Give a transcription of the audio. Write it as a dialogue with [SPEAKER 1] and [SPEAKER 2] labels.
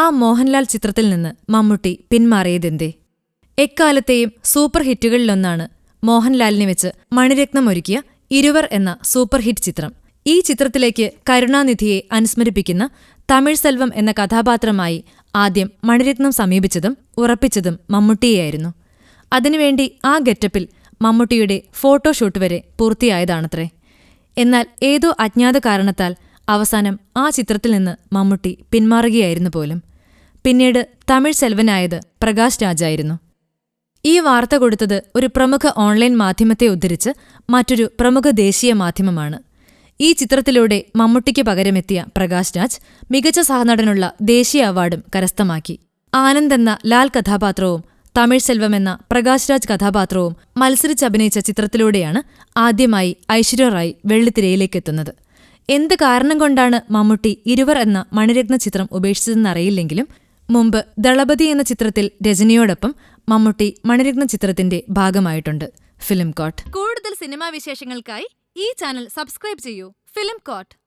[SPEAKER 1] ആ മോഹൻലാൽ ചിത്രത്തിൽ നിന്ന് മമ്മൂട്ടി പിന്മാറിയതെന്തേ? എക്കാലത്തെയും സൂപ്പർ ഹിറ്റുകളിലൊന്നാണ് മോഹൻലാലിനെ വെച്ച് മണിരത്നം ഒരുക്കിയ ഇരുവർ എന്ന സൂപ്പർ ഹിറ്റ് ചിത്രം. ഈ ചിത്രത്തിലേക്ക് കരുണാനിധിയെ അനുസ്മരിപ്പിക്കുന്ന തമിഴ് സെൽവം എന്ന കഥാപാത്രമായി ആദ്യം മണിരത്നം സമീപിച്ചതും ഉറപ്പിച്ചതും മമ്മൂട്ടിയെയായിരുന്നു. അതിനുവേണ്ടി ആ ഗെറ്റപ്പിൽ മമ്മൂട്ടിയുടെ ഫോട്ടോഷൂട്ട് വരെ പൂർത്തിയായതാണത്രേ. എന്നാൽ ഏതോ അജ്ഞാത കാരണത്താൽ അവസാനം ആ ചിത്രത്തിൽ നിന്ന് മമ്മൂട്ടി പിന്മാറുകയായിരുന്നു പോലും. പിന്നീട് തമിഴ് സെൽവനായത് പ്രകാശ് രാജായിരുന്നു. ഈ വാർത്ത കൊടുത്തത് ഒരു പ്രമുഖ ഓൺലൈൻ മാധ്യമത്തെ ഉദ്ധരിച്ച് മറ്റൊരു പ്രമുഖ ദേശീയ മാധ്യമമാണ്. ഈ ചിത്രത്തിലൂടെ മമ്മൂട്ടിക്ക് പകരമെത്തിയ പ്രകാശ് രാജ് മികച്ച സഹനടനുള്ള ദേശീയ അവാർഡും കരസ്ഥമാക്കി. ആനന്ദ് എന്ന ലാൽ കഥാപാത്രവും തമിഴ് സെൽവം എന്ന പ്രകാശ് രാജ് കഥാപാത്രവും മത്സരിച്ചഭിനയിച്ച ചിത്രത്തിലൂടെയാണ് ആദ്യമായി ഐശ്വര്യ റായ് വെള്ളിത്തിരയിലേക്കെത്തുന്നത് എന്ത് കാരണം കൊണ്ടാണ് മമ്മൂട്ടി ഇരുവർ എന്ന മണിരത്ന ചിത്രം ഉപേക്ഷിച്ചതെന്നറിയില്ലെങ്കിലും മുമ്പ് ദളപതി എന്ന ചിത്രത്തിൽ രജനിയോടൊപ്പം മമ്മൂട്ടി മണിരത്ന ചിത്രത്തിന്റെ ഭാഗമായിട്ടുണ്ട്. Film coat. കൂടുതൽ സിനിമാ വിശേഷങ്ങൾക്കായി ഈ ചാനൽ സബ്സ്ക്രൈബ് ചെയ്യൂ. Film coat.